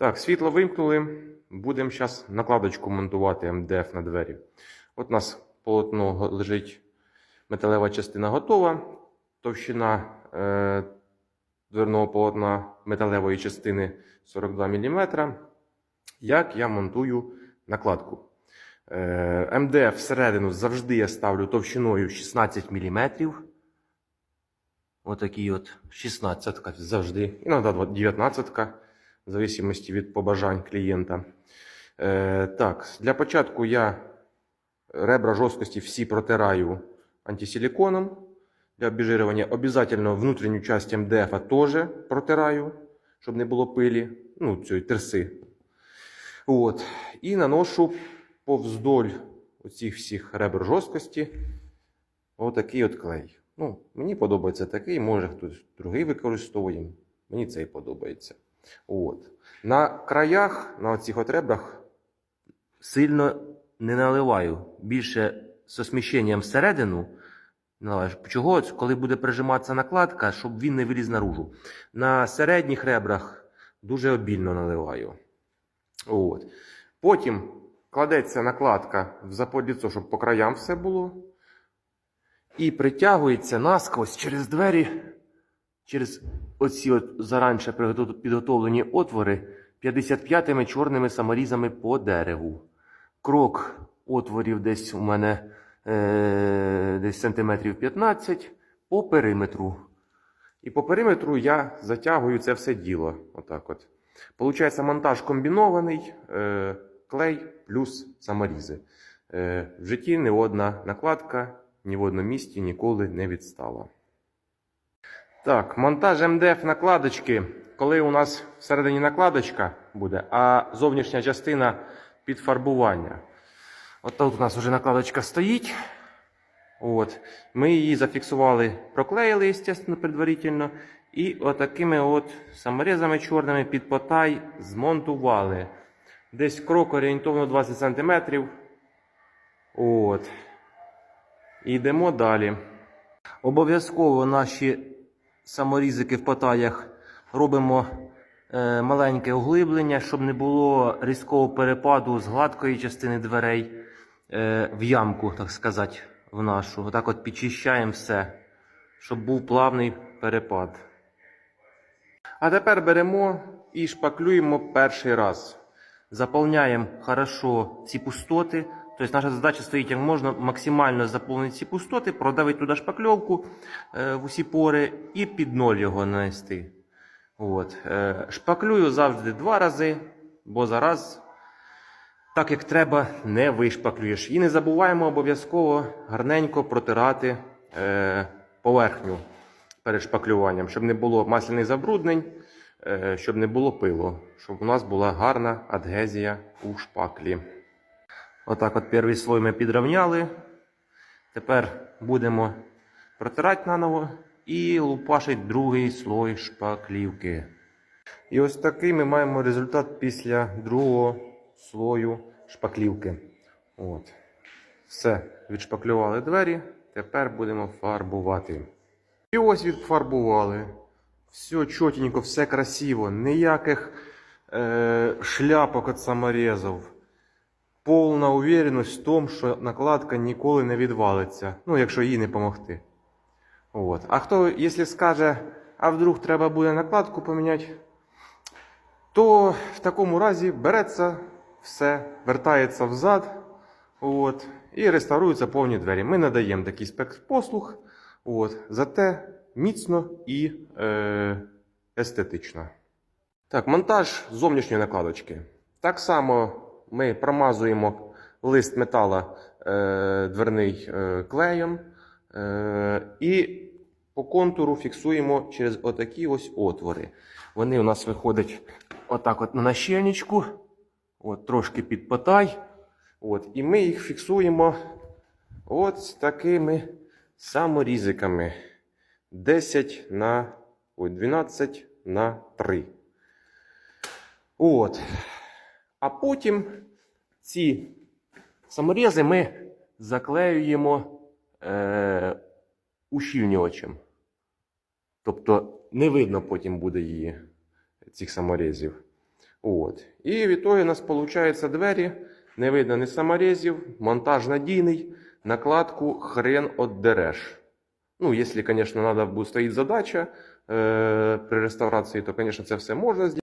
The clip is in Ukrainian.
Так, світло вимкнули. Будемо зараз накладочку монтувати МДФ на двері. От у нас полотно лежить, металева частина готова. Товщина е, дверного полотна металевої частини 42 мм. Як я монтую накладку? Е, МДФ всередину завжди я ставлю товщиною 16 мм. Отакий от 16 завжди. Іноді 19 в зависимості від побажань клієнта. Е, так, для початку я ребра жорсткості всі протираю антисиликоном для обезжирювання. Обязательно внутрішню часть МДФ теж протираю, щоб не було пилі, ну, цієї терси. От. І наношу повздоль оцих всіх ребер жорсткості отакий от клей. Ну, мені подобається такий, може хтось другий використовує. Мені цей подобається. От. На краях, на оцих от ребрах, сильно не наливаю. Більше з осміщенням всередину. Чого? Коли буде прижиматися накладка, щоб він не виліз наружу. На середніх ребрах дуже обільно наливаю. От. Потім кладеться накладка в заподліцо, щоб по краям все було. І притягується насквозь через двері, через оці от заранше підготовлені отвори 55-ми чорними саморізами по дереву. Крок отворів десь у мене е, десь сантиметрів 15 по периметру. І по периметру я затягую це все діло. Отак от. Получається монтаж комбінований, е, клей плюс саморізи. Е, в житті ні одна накладка ні в одному місці ніколи не відстала. Так, монтаж МДФ накладочки. Коли у нас всередині накладочка буде, а зовнішня частина під фарбування. От тут у нас вже накладочка стоїть. От. Ми її зафіксували, проклеїли, звісно, предварительно. І отакими от саморізами чорними під потай змонтували. Десь крок орієнтовно 20 см. От. І йдемо далі. Обов'язково наші саморізики в потаях робимо е, маленьке углиблення, щоб не було різкого перепаду з гладкої частини дверей е, в ямку, так сказати, в нашу. Отак от підчищаємо все, щоб був плавний перепад. А тепер беремо і шпаклюємо перший раз. Заповняємо хорошо ці пустоти. Тобто наша задача стоїть як можна максимально заповнити ці пустоти, продавити туди шпакльовку е, в усі пори і під ноль його нанести. От. Е, шпаклюю завжди два рази, бо зараз, так як треба, не вишпаклюєш. І не забуваємо обов'язково гарненько протирати е, поверхню перед шпаклюванням, щоб не було масляних забруднень, е, щоб не було пилу, щоб у нас була гарна адгезія у шпаклі. Отак от перший слой ми підрівняли. Тепер будемо протирати наново і лупашити другий слой шпаклівки. І ось такий ми маємо результат після другого слою шпаклівки. От. Все, відшпаклювали двері. Тепер будемо фарбувати. І ось відфарбували. Все чотенько, все красиво. Ніяких е, шляпок від саморезів. Повна уверенность в тому, що накладка ніколи не відвалиться. Ну, якщо їй не допомогти. От. А хто, якщо скаже, а вдруг треба буде накладку поміняти, то в такому разі береться все, вертається взад. От, і реставруються повні двері. Ми надаємо такий спецпослуг, от, зате міцно і е, естетично. Так, монтаж зовнішньої накладочки. Так само ми промазуємо лист метала е, дверний е, клеєм е, і по контуру фіксуємо через отакі ось отвори. Вони у нас виходять отак от на нащельничку, от, трошки під потай. От, і ми їх фіксуємо от такими саморізиками. 10 на ой, 12 на 3. От. А потім ці саморізи ми заклеюємо е, ущільнювачем. Тобто не видно потім буде її, цих саморізів. От. І в ітогі у нас виходить двері, не видно ні саморезів, монтаж надійний, накладку хрен отдереш. Ну, якщо, звісно, надо буде стоїть задача е, при реставрації, то, звісно, це все можна зробити.